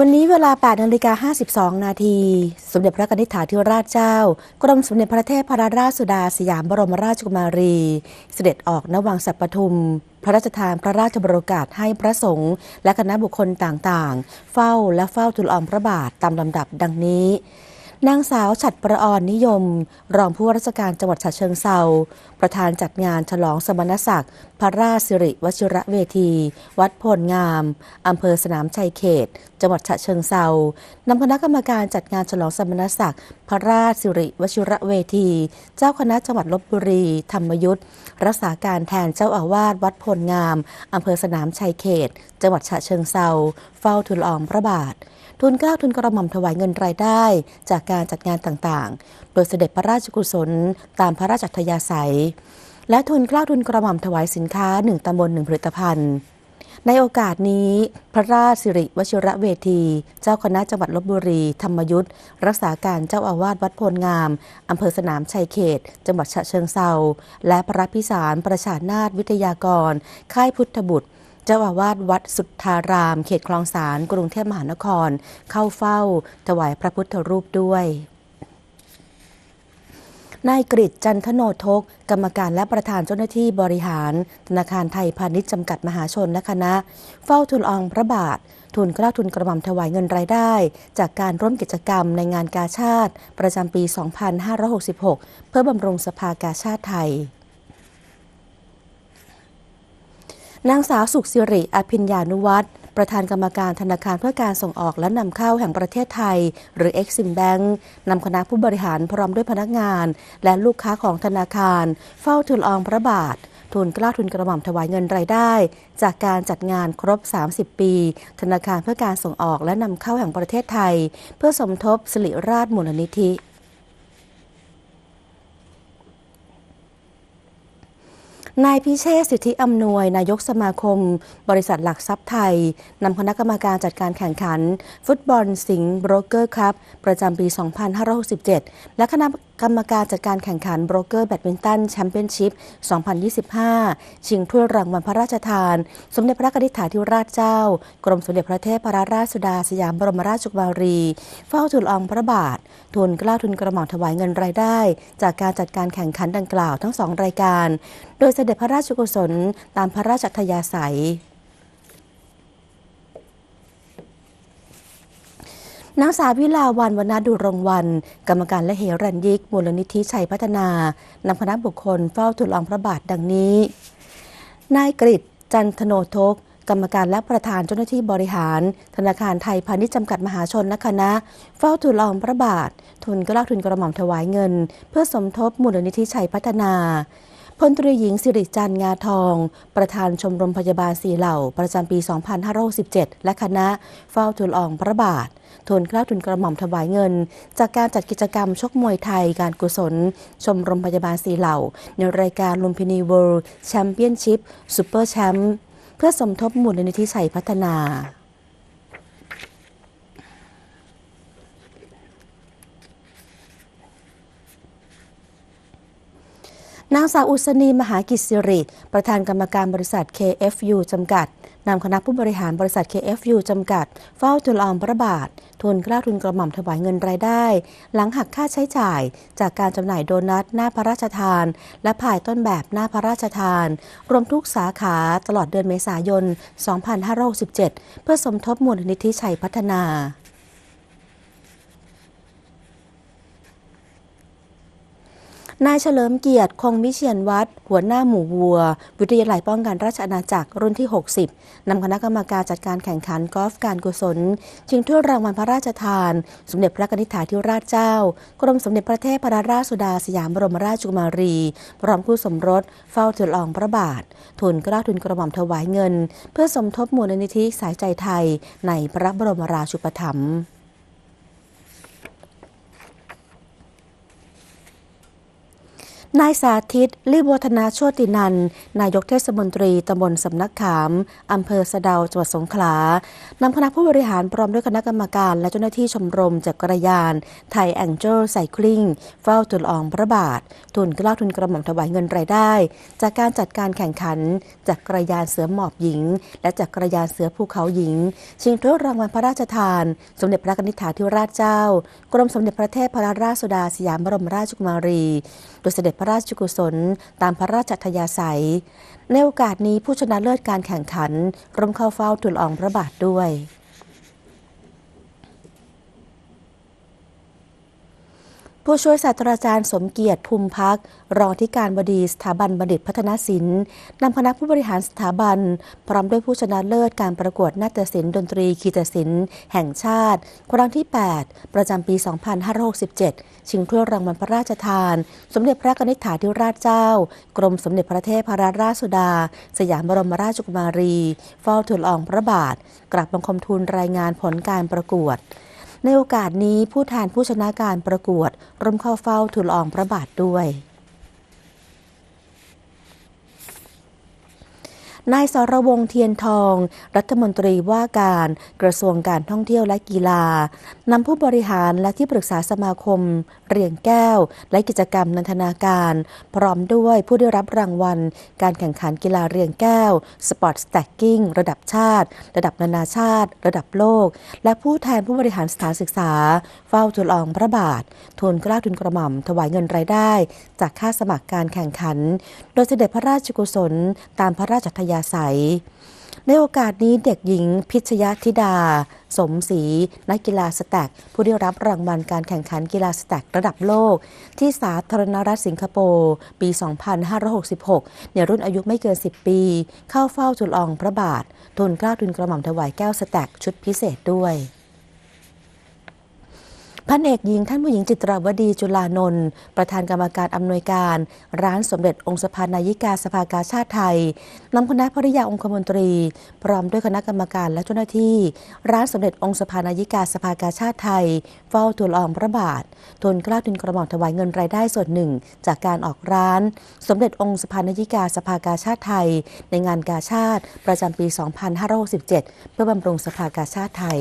วันนี้เวลา 8นาฬิกา52 นาที สมเด็จพระนิธิถาธิราชเจ้า กรมสมเด็จพระเทพพระราชสุดาสยามบรมราชกุมารี เสด็จออกนวังสัปปทุม พระราชทานพระราชบรโอกาสให้พระสงฆ์และคณะบุคคลต่างๆ เฝ้าและเฝ้าทูลออมพระบาทตามลำดับดังนี้ นางสาวฉัดประออนนิยม รองผู้ว่าราชการจังหวัดฉะเชิงเซาประธานจัดงานฉลองสมณศักดิ์ พระราชสิริวชิระเวที วัดโพลงามอำเภอสนามชัยเขต จังหวัดฉะเชิงเซานำคณะกรรมการจัดงานฉลองสมณศักดิ์ พระราชสิริวชิระเวที เจ้าคณะจังหวัดลบบุรี ธรรมยุทธรักษาการแทนเจ้าอาวาสวัดโพลงามอำเภอสนามชัยเขต จังหวัดฉะเชิงเซาเฝ้าทูลออมพระบาท ทุนเกล้าทุนกระหม่อมถวายเงินรายได้ จากการจัดงานต่างๆ โดยเสด็จพระราชกุศลตามพระราชอัธยาศัย และทุนเกล้าทุนกระหม่อมถวายสินค้าหนึ่งตำบลหนึ่งผลิตภัณฑ์ในโอกาสนี้ พระราชสิริวชิระเวที เจ้าคณะจังหวัดลบบุรี ธรรมยุทธรักษาการเจ้าอาวาสวัดโพลงาม อำเภอสนามชัยเขต จังหวัดฉะเชิงเซาและพระพิสารประชานาถวิทยากร ค่ายพุทธบุตร เจ้าอาวาสวัดสุทธาราม เขตคลองสารกรุงเทพมหานคร เข้าเฝ้า ถวายพระพุทธรูปด้วยนายกริจันทโนทก กรรมการและประธานเจ้าหน้าที่บริหาร ธนาคารไทยพาณิชย์จำกัดมหาชนและคณะ เฝ้าทุนอองพระบาท ทุนกล้าทุนกระหม่อมถวายเงินรายได้ จากการร่วมกิจกรรมในงานกาชาติ ประจำปี 2566 เพื่อบำรุงสภากาชาติไทย นางสาวสุขสิริอภิญญานุวัตรประธานกรรมการธนาคารเพื่อการส่งออกและนำเข้าแห่งประเทศไทย หรือ Exim Bank นำคณะผู้บริหารพร้อมด้วยพนักงาน และลูกค้าของธนาคาร เฝ้าทุนอองพระบาททุนกล้าทุนกระหม่อมถวายเงินรายได้ จากการจัดงานครบ 30 ปี ธนาคารเพื่อการส่งออกและนำเข้าแห่งประเทศไทย เพื่อสมทบสิริราชมูลนิธิ นายพิเชษสิทธิอำนวย นายกสมาคม บริษัทหลักทรัพย์ไทย นำคณะกรรมการจัดการแข่งขัน ฟุตบอลสิงห์โบรกเกอร์ครับ ประจำปี 2567 และคณะ กรรมการจัดการแข่งขันโบรกเกอร์แบดมินตันแชมเปี้ยนชิพ 2025 ชิงถ้วยรางวัลพระราชทาน สมเด็จพระนิธิถาธิราชเจ้า กรมสมเด็จพระเทพรราชสุดาสยามบรมราชกุมารี เฝ้าทูลองพระบาท ทุนกล้าทุนกระหม่อมถวายเงินรายได้ จากการจัดการแข่งขันดังกล่าวทั้งสองรายการ โดยเสด็จพระราชกุศลตามพระราชอัธยาศัย นางสาววิลาวันวรรณดุรงวัน กรรมการและเหรัญยิก มูลนิธิชัยพัฒนานำคณะบุคคลเฝ้าทูลอองพระบาทดังนี้ นายกริตจันทโนทก กรรมการและประธานเจ้าหน้าที่บริหาร ธนาคารไทยพาณิชย์จำกัดมหาชนและคณะ เฝ้าทูลอองพระบาท ทุนกล้าทุนกระหม่อมถวายเงิน เพื่อสมทบมูลนิธิชัยพัฒนา พลตรีหญิงสิริจันทร์งาทอง ประธานชมรมพยาบาลสีเหล่า ประจำปี 2567 และคณะเฝ้าทูลอองพระบาททุนเกล้าทุนกระหม่อมถวายเงิน จากการจัดกิจกรรมชกมวยไทยการกุศล ชมรมพยาบาลสีเหล่า ในรายการลุมพินีเวิลด์แชมเปี้ยนชิพซูเปอร์แชมป์เพื่อสมทบมูลนิธิชัยพัฒนา นางสาวอุศนีมหากิจสิริ ประธานกรรมการบริษัท KFU จำกัดนำคณะผู้บริหารบริษัท KFU จำกัด เฝ้าทุนออมพระบาททุนกล้าทุนกระหม่อมถวายเงินรายได้ หลังหักค่าใช้จ่าย จากการจำหน่ายโดนัทหน้าพระราชทาน และผ่ายต้นแบบหน้าพระราชทาน รวมทุกสาขาตลอดเดือนเมษายน 2567 เพื่อสมทบมูลนิธิชัยพัฒนา นายเฉลิมเกียรติคงมิเชียนวัดหัวหน้าหมู่วัว วิทยาลัยป้องกันราชอาณาจักรรุ่นที่ 60นำคณะกรรมการจัดการแข่งขันกอล์ฟการกุศลชิงถ้วยรางวัลพระราชทาน สมเด็จพระนิธิถาธิราชเจ้า กรมสมเด็จพระเทพรราชสุดาสยามบรมราชกุมารี พร้อมคู่สมรส เฝ้าทูลอองพระบาททุนกล้าทุนกระหม่อมถวายเงิน เพื่อสมทบมูลนิธิสายใจไทยในพระบรมราชูปถัมภ์ นายสาธิตลิบวัฒนาโชตินัน นายกเทศมนตรีตำบลสำนักขามอำเภอสะเดาจังหวัดสงขลานำคณะผู้บริหารพร้อมด้วยคณะกรรมการและเจ้าหน้าที่ชมรมจักรยาน ไทยแองเจิลไซคลิงเฝ้าตุลอองพระบาท ทุนเกล้าทุนกระหม่อมถวายเงินรายได้ จากการจัดการแข่งขันจักรยานเสือหมอบหญิง และจักรยานเสือภูเขาหญิง ชิงถ้วยรางวัลพระราชทาน สมเด็จพระนิธิถาธิราชเจ้า กรมสมเด็จพระเทพพระราชสุดาสยามบรมราชกุมารี โดยเสด็จพระราชกุศล ตามพระราชอัธยาศัย ในโอกาสนี้ผู้ชนะเลิศการแข่งขันร่วมเข้าเฝ้าทูลอองพระบาทด้วย ผู้ช่วยศาสตราจารย์สมเกียรติภูมิพัก รองที่การบดีสถาบันบัณฑิตพัฒนศิลป์นำคณะผู้บริหารสถาบัน พร้อมด้วยผู้ชนะเลิศการประกวดนาฏศิลป์ดนตรีคีตศิลป์แห่งชาติ ครั้งที่ 8 ประจำปี 2567 ชิงถ้วยรางวัลพระราชทาน สมเด็จพระนิธิถาธิราชเจ้า กรมสมเด็จพระเทพพระราชสุดา สยามบรมราชกุมารีเฝ้าทูลอองพระบาท กราบบังคมทูลรายงานผลการประกวด ในโอกาสนี้ผู้แทนผู้ชนะการประกวดร่วมเข้าเฝ้าทูลอองพระบาทด้วย นายสรวงเทียนทอง รัฐมนตรีว่าการกระทรวงการท่องเที่ยวและกีฬานำผู้บริหารและที่ปรึกษาสมาคม เรียงแก้ว และกิจกรรมนันทนาการ พร้อมด้วยผู้ได้รับรางวัล การแข่งขันกีฬาเรียงแก้วสปอร์ตสแต็กกิ้งระดับชาติ ระดับนานาชาติ ระดับโลก และผู้แทนผู้บริหารสถานศึกษา เฝ้าทูลอองพระบาททูลกล้าทุนกระหม่อมถวายเงินรายได้ จากค่าสมัครการแข่งขัน โดยเสด็จพระราชกุศล ตามพระราชทยาศัย ในโอกาสนี้เด็กหญิงพิชยธิดา สมศรีนักกีฬาสแต็กผู้ได้รับรางวัลการแข่งขันกีฬาสแต็กระดับโลก ที่สาธารณรัฐสิงคโปร์ ปี 2566 ในรุ่นอายุไม่เกิน 10 ปี เข้าเฝ้าจุลองพระบาท ทุนเกล้าทุนกระหม่อมถวายแก้วสแต็กชุดพิเศษด้วย พันเอกหญิงท่านผู้หญิงจิตรวดีจุลานนท์ประธานกรรมการอำนวยการ ร้านสมเด็จองค์สภานายิกาสภากาชาติไทยนำคณะภริยาองคมนตรี พร้อมด้วยคณะกรรมการและเจ้าหน้าที่ ร้านสมเด็จองค์สภานายิกาสภากาชาติไทย เฝ้าทูลอองพระบาททุนกล้าทุนกระหม่อมถวายเงินรายได้ส่วนหนึ่ง จากการออกร้าน สมเด็จองค์สภานายิกาสภากาชาติไทย ในงานกาชาติประจำปี 2567 เพื่อบำรุงสภากาชาติไทย